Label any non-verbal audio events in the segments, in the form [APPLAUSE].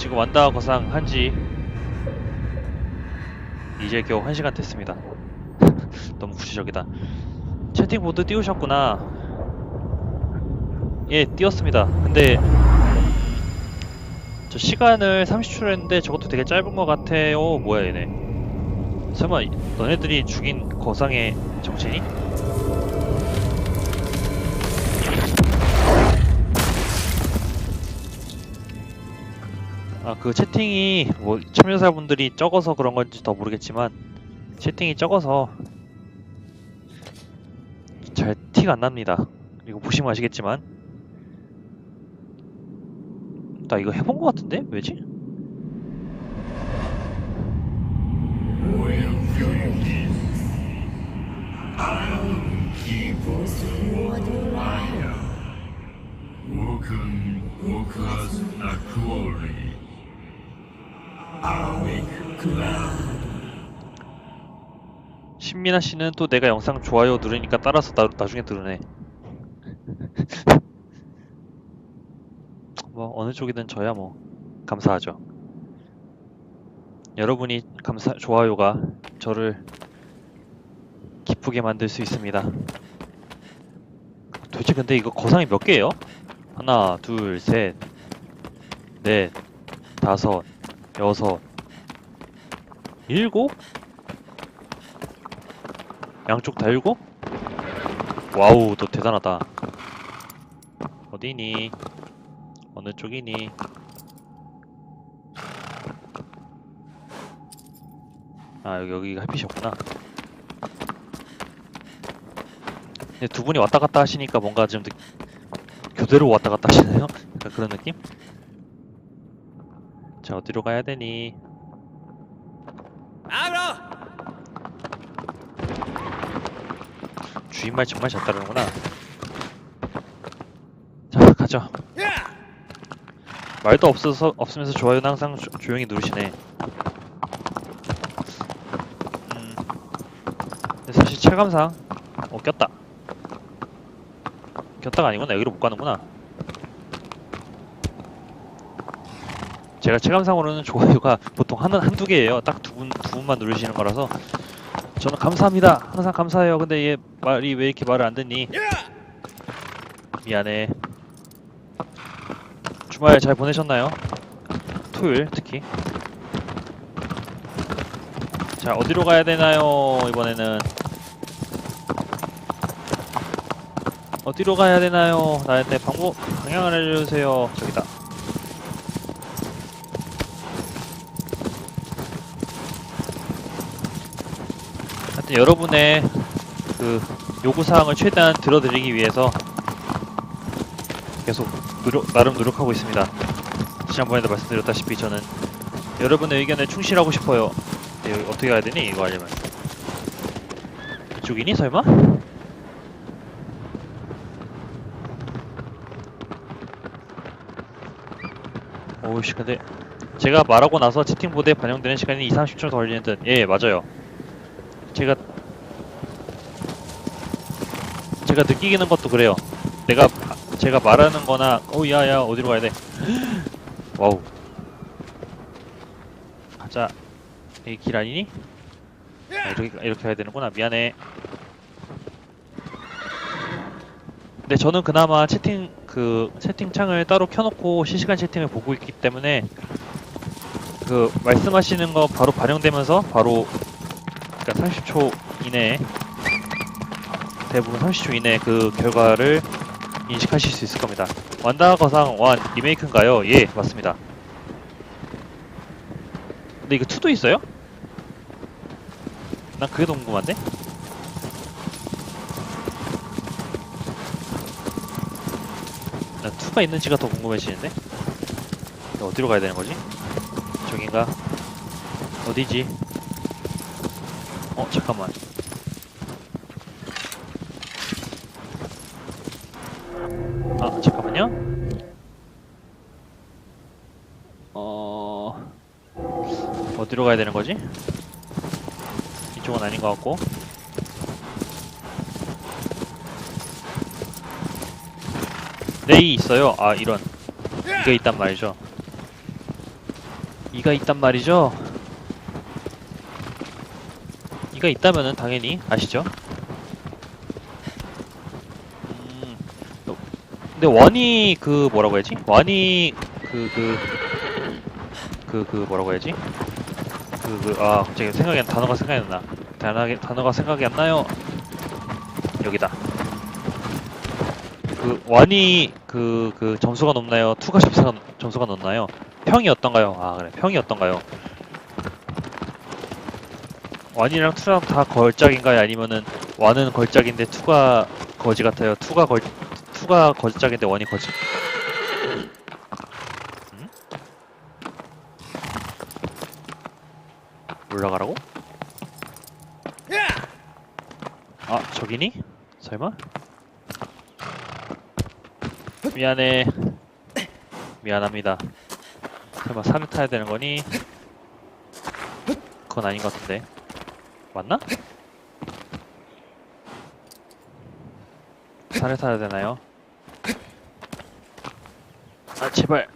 지금 완다 거상 한지 이제 겨우 1시간 됐습니다. [LAUGHS] 너무 구시적이다. 채팅 모드 띄우셨구나. 예, 띄웠습니다. 근데 저 시간을 30초로 했는데 저것도 되게 짧은 것 같아요. 뭐야 얘네. 설마 너네들이 죽인 거상의 정체니? 아, 그 채팅이 뭐 참여자분들이 적어서 그런 건지 더 모르겠지만 채팅이 적어서 잘 티가 안 납니다. 이거 보시면 아시겠지만 나 이거 해본 것 같은데? 왜지? Woken. Awake cloud. 신민아 씨는 또 내가 영상 좋아요 누르니까 따라서 나, 나중에 누르네. [LAUGHS] 뭐 어느 쪽이든 저야 뭐 감사하죠. 여러분이 감사 좋아요가 저를 기쁘게 만들 수 있습니다. 도대체 근데 이거 거상이 몇 개예요? 하나, 둘, 셋, 넷, 다섯, 여섯, 일곱? 양쪽 다 일곱? 와우, 너 대단하다. 어디니? 어느 쪽이니? 아, 여기, 여기가 햇빛이었구나. 근데 두 분이 왔다 갔다 하시니까 뭔가 좀 느- 교대로 왔다 갔다 하시나요? 약간 그런 느낌? 자, 어디로 가야 되니? 주인 말 정말 잘 따르는구나. 자, 가죠. 말도 없어서 없으면서 좋아요는 항상 조, 조용히 누르시네. 음. 근데 사실 체감상 어 꼈다. 꼈다가 아니구나. 여기로 못 가는구나. 제가 체감상으로는 좋아요가 보통 한, 한두 개예요. 딱 두 분, 두 분만 누르시는 거라서 저는 감사합니다. 항상 감사해요. 근데 얘 말이 왜 이렇게 말을 안 듣니? 미안해. 주말 잘 보내셨나요? 토요일 특히. 자 어디로 가야 되나요? 이번에는 어디로 가야 되나요? 나한테 방법 방향을 알려주세요. 저기다. 여러분의 그 요구사항을 최대한 들어드리기 위해서 계속 노력, 나름 노력하고 있습니다. 지난번에도 말씀드렸다시피 저는 여러분의 의견에 충실하고 싶어요. 네, 어떻게 가야 되니? 이거 하려면. 이쪽이니? 설마? 오우씨 근데 제가 말하고 나서 채팅보드에 반영되는 시간이 2, 30초 더 걸리는 듯. 예, 맞아요. 제가 제가 느끼는 것도 그래요. 내가 제가 말하는 거나 어 야야 어디로 가야 돼? [GASPS] 와우. 가자. 이 길 아니니? 아, 이렇게 이렇게 가야 되는구나. 미안해. 근데 저는 그나마 채팅 그 채팅창을 따로 켜놓고 실시간 채팅을 보고 있기 때문에 그 말씀하시는 거 바로 반영되면서 바로 그러니까 30초 이내에 대부분 30초 이내에 그 결과를 인식하실 수 있을 겁니다. 완다 거상 1 리메이크인가요? 예, 맞습니다. 근데 이거 2도 있어요? 난 그게 더 궁금한데? 난 2가 있는지가 더 궁금해지는데? 어디로 가야 되는 거지? 저긴가? 어디지? 어, 잠깐만. 아, 잠깐만요. 어... 어디로 가야 되는 거지? 이쪽은 아닌 것 같고. 네이 있어요. 아, 이런. 이게 있단 말이죠. 이가 있단 말이죠. 이가 있다면은 당연히 아시죠? 음, 어, 근데 원이 그 뭐라고 해야지? 원이 그 그 그 그 뭐라고 해야지? 그 그 아 갑자기 생각이 안 단어가 생각이 안 나. 단어가 단어가 생각이 안 나요. 여기다. 그 원이 그 그 점수가 높나요? 투가 점수가 점수가 높나요? 평이 어떤가요? 아 그래 평이 어떤가요? 원이랑 투랑 다 걸작인가요? 아니면은 원은 걸작인데 투가 거지 같아요? 투가 걸 투가 걸작인데 원이 거지? 음? 올라가라고? 아 저기니? 설마? 미안해 미안합니다 설마 산을 타야 되는 거니? 그건 아닌 것 같은데 맞나? 산을 타야 되나요? 아 제발.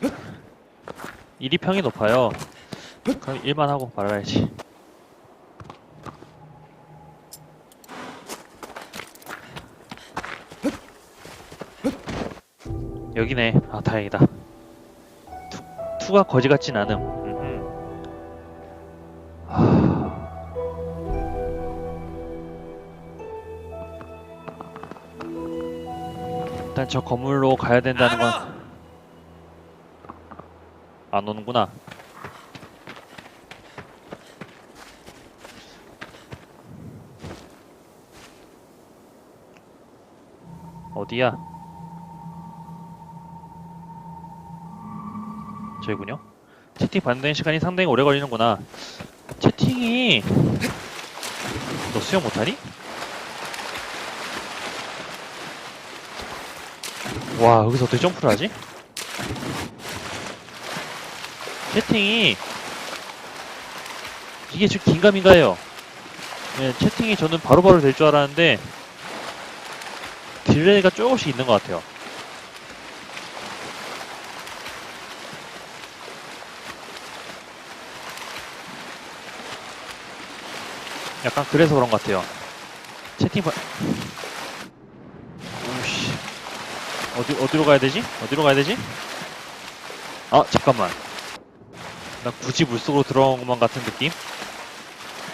일이 평이 높아요. 그럼 일만 하고 말아야지. 여기네. 아 다행이다. 투, 투가 거지 같진 않음. 하... 일단 저 건물로 가야 된다는 건 안 오는구나 어디야? 저기군요. 채팅 반응되는 시간이 상당히 오래 걸리는구나. 채팅이 너 수영 못하니? 와 여기서 어떻게 점프를 하지? 채팅이 이게 지금 긴가민가해요. 예, 채팅이 저는 바로바로 될 줄 알았는데 딜레이가 조금씩 있는 것 같아요. 약간 그래서 그런 것 같아요. 채팅 바... 오씨. 어디, 어디로 가야 되지? 어디로 가야 되지? 아, 잠깐만. 나 굳이 물속으로 들어온 것만 같은 느낌?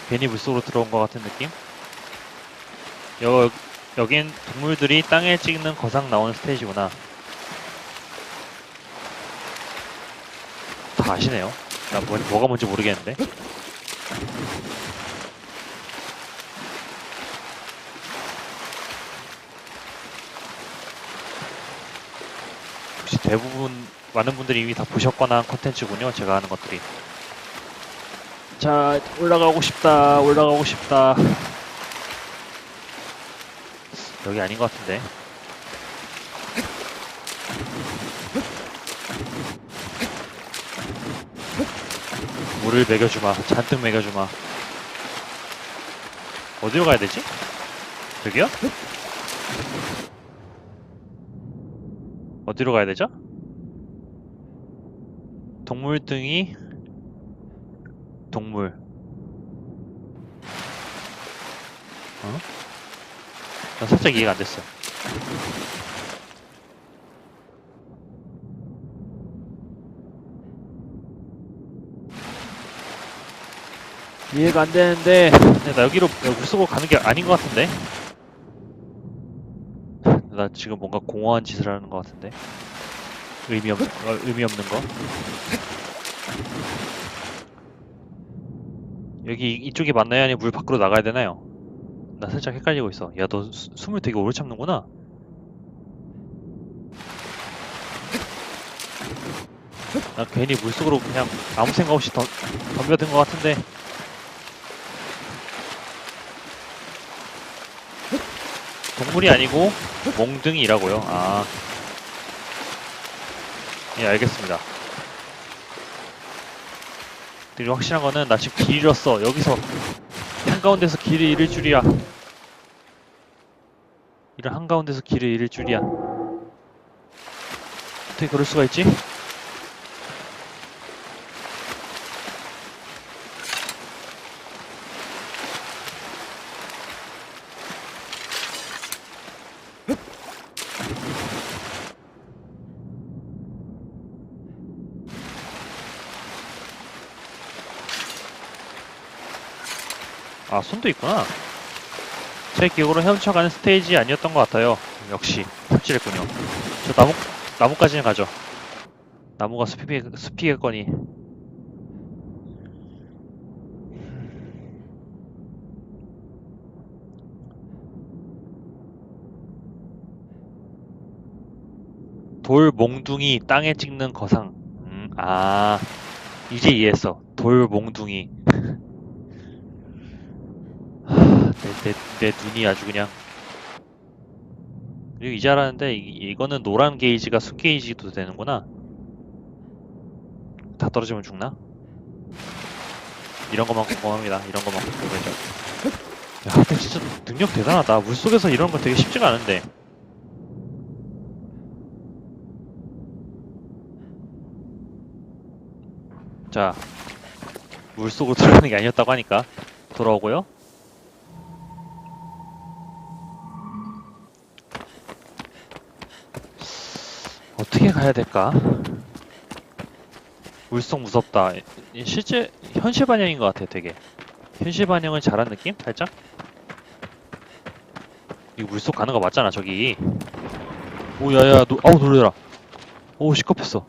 괜히 물속으로 들어온 것 같은 느낌? 여, 여긴 동물들이 땅에 찍는 거상 나오는 스테이지구나. 다 아시네요. 나 뭐, 뭐가 뭔지 모르겠는데. 혹시 대부분 많은 분들이 이미 다 보셨거나 한 컨텐츠군요. 제가 하는 것들이. 자, 올라가고 싶다. 올라가고 싶다. 여기 아닌 것 같은데. 물을 먹여주마. 잔뜩 먹여주마. 어디로 가야 되지? 여기요? 어디로 가야 되죠? 동물 등이 동물 어? 난 살짝 이해가 안 됐어. 이해가 안 되는데 근데 나 여기로 여기 쓰고 가는 게 아닌 것 같은데 나 지금 뭔가 공허한 짓을 하는 것 같은데 의미 없 어, 의미 없는 거 여기 이- 이쪽이 맞나요 아니면 물 밖으로 나가야 되나요? 나 살짝 헷갈리고 있어. 야, 너 수- 숨을 되게 오래 참는구나. 나 괜히 물속으로 그냥 아무 생각 없이 덤, 덤벼든 것 같은데. 동물이 아니고 몽둥이라고요. 아. 예, 알겠습니다. 그리고 확실한 거는 나 지금 길 잃었어. 여기서 한가운데서 길을 잃을 줄이야. 이런 한가운데서 길을 잃을 줄이야. 어떻게 그럴 수가 있지? 아 손도 있구나. 제 기억으로 헤엄쳐가는 스테이지 아니었던 것 같아요. 역시 삽질했군요. 저 나무 나무까지는 가죠. 나무가 숲이 숲이겠거니. 돌 몽둥이 땅에 찍는 거상. 음, 아 이제 이해했어. 돌 몽둥이 하, 내, 내, 내 눈이 아주 그냥. 그리고 이제 알았는데 이, 이거는 노란 게이지가 순 게이지도 되는구나. 다 떨어지면 죽나? 이런 것만 궁금합니다. 이런 것만 궁금해져. 야 근데 진짜 능력 대단하다. 물속에서 이런 거 되게 쉽지가 않은데. 자 물속으로 들어가는 게 아니었다고 하니까 돌아오고요 가야 될까? 물속 무섭다. 이- 실제 현실 반영인 것 같아, 되게. 현실 반영을 잘한 느낌? 살짝? 이거 물속 가는 거 맞잖아, 저기. 오, 야야, 노, 아우 놀래라. 오, 시겁했어.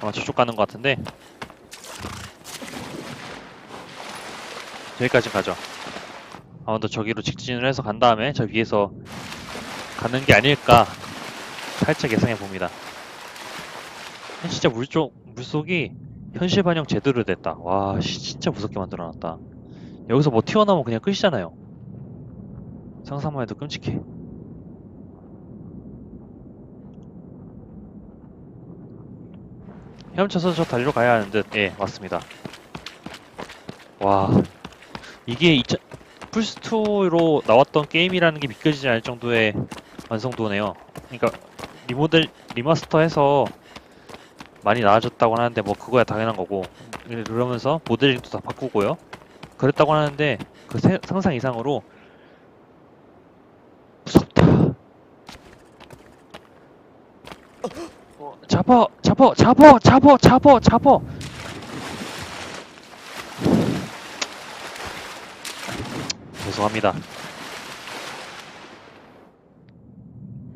아마 저쪽 가는 것 같은데. 여기까지 가죠. 아무도 저기로 직진을 해서 간 다음에 저 위에서 가는 게 아닐까 살짝 예상해 봅니다. 진짜 물쪽 물속이 현실 반영 제대로 됐다. 와, 씨, 진짜 무섭게 만들어놨다. 여기서 뭐 튀어나오면 그냥 끝이잖아요. 상상만 해도 끔찍해. 헤엄쳐서 저 다리로 가야 하는 듯. 예, 맞습니다. 와, 이게 2000, 플스2로 나왔던 게임이라는 게 믿겨지지 않을 정도의 완성도네요. 그러니까 리모델 리마스터해서 많이 나아졌다고 하는데 뭐 그거야 당연한 거고 그러면서 모델링도 다 바꾸고요. 그랬다고 하는데 그 세- 상상 이상으로 무섭다. 어, 잡어, 잡어, 잡어, 잡어, 잡어, 잡어. 죄송합니다.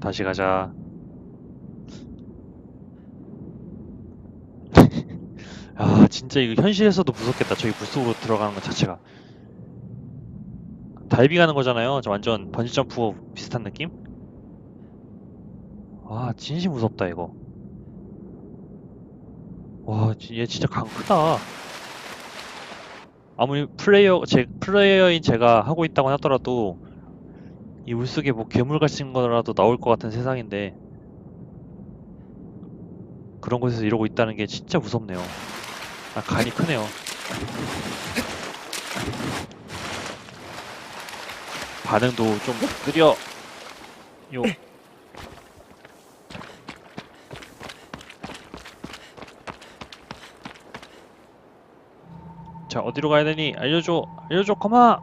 다시 가자. 아, 진짜 이거 현실에서도 무섭겠다. 저기 물속으로 들어가는 것 자체가. 다이빙 하는 거잖아요. 저 완전 번지점프 비슷한 느낌? 와, 진심 무섭다, 이거. 와, 지- 얘 진짜 강 크다. 아무리 플레이어, 제, 플레이어인 제가 하고 있다고 하더라도 이 물속에 뭐 괴물 같은 거라도 나올 것 같은 세상인데 그런 곳에서 이러고 있다는 게 진짜 무섭네요. 아, 간이 크네요. 반응도 좀 느려. 요. 자, 어디로 가야 되니? 알려줘. 알려줘, 커마!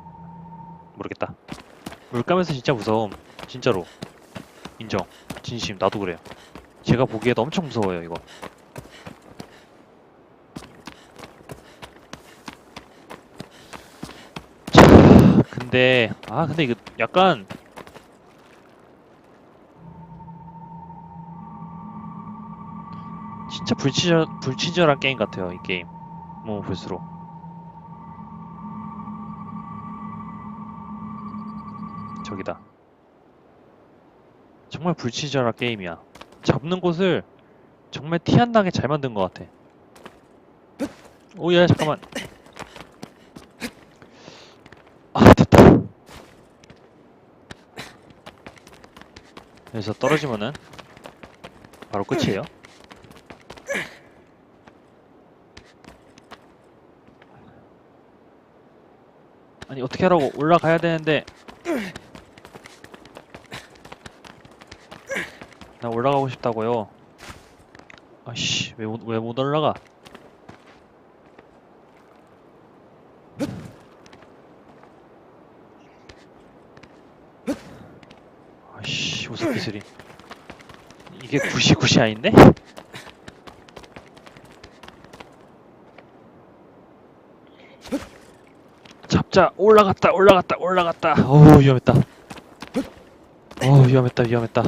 모르겠다. 물가면서 진짜 무서움. 진짜로. 인정. 진심. 나도 그래요. 제가 보기에도 엄청 무서워요, 이거. 자, 근데, 아, 근데 이거 약간. 진짜 불친절, 불친절한 게임 같아요, 이 게임. 뭐, 볼수록. 저기다. 정말 불친절한 게임이야. 잡는 곳을 정말 티 안 나게 잘 만든 것 같아. 오야 잠깐만. 아 됐다. 여기서 떨어지면은 바로 끝이에요. 아니 어떻게 하라고 올라가야 되는데 나 올라가고 싶다고요. 아씨 왜왜못 올라가? 아씨 우습 기술이 이게 굿이 굿이 아닌데? 자. 올라갔다 올라갔다 올라갔다. 어우 위험했다. 어우 위험했다 위험했다.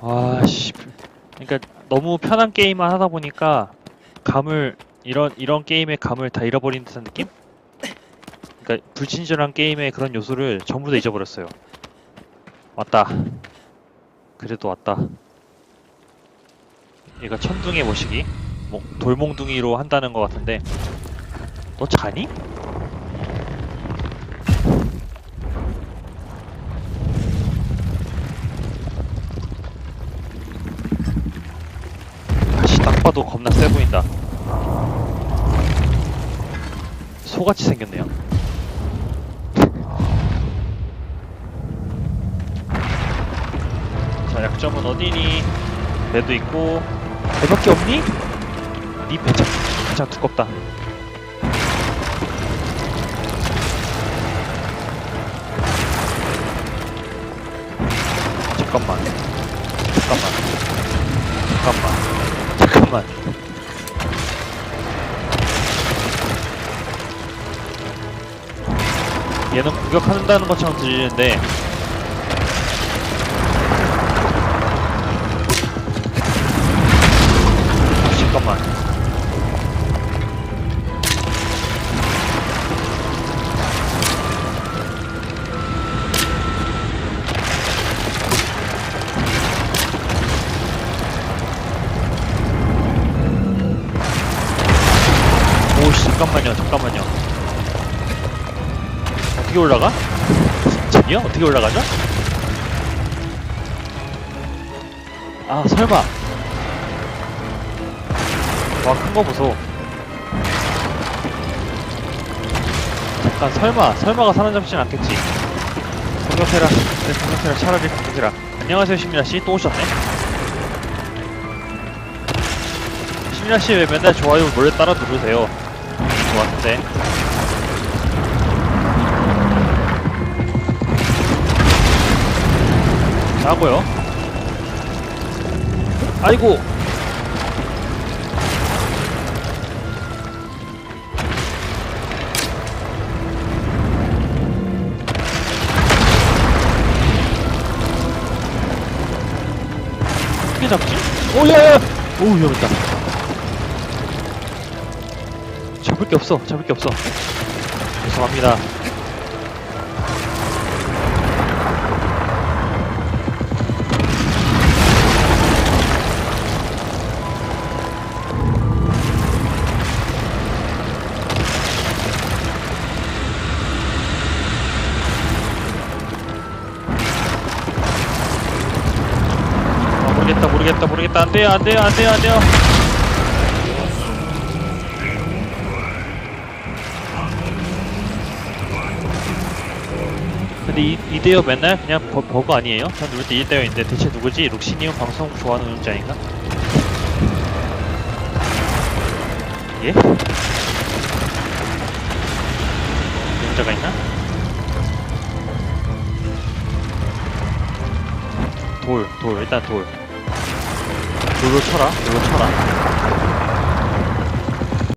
아씨. 그러니까 너무 편한 게임만 하다 보니까 감을 이런 이런 게임의 감을 다 잃어버린 듯한 느낌? 그러니까 불친절한 게임의 그런 요소를 전부 다 잊어버렸어요. 왔다 그래도 왔다 얘가 천둥의 모시기 뭐, 돌몽둥이로 한다는 것 같은데 너 자니? 다시 딱 봐도 겁나 세 보인다. 소같이 생겼네요. 자, 약점은 어디니? 배도 있고, 배밖에 없니? 네 배짱, 배짱 두껍다. 잠깐만. 잠깐만. 잠깐만. 잠깐만. 얘는 공격한다는 것처럼 들리는데 잠깐만. 오씨 잠깐만요 잠깐만요 어떻게 올라가? 저기요? 어떻게 올라가죠? 아 설마 와 큰거 보소. 잠깐 설마 설마가 사로잡진 않겠지? 공격해라. 네 공격해라. 차라리 공격해라. 안녕하세요 신민아씨. 또 오셨네. 신민아씨 왜 맨날 좋아요 몰래 따라 누르세요? 좋았는데. 나고요? 아이고 잡지? 오야야! 오 위험했다 잡을 게 없어 잡을 게 없어 죄송합니다 모르겠다 모르겠다 모르겠다 안돼요 안돼요 안돼요 안돼요 근데 이, 이대요 맨날 그냥 버, 버그 아니에요? 전 누를 때 이대요 있는데 대체 누구지? 룩시니움 방송 좋아하는 운자인가? 예? 운자가 있나? 돌, 돌, 일단 돌. 룰로 쳐라. 룰로 쳐라.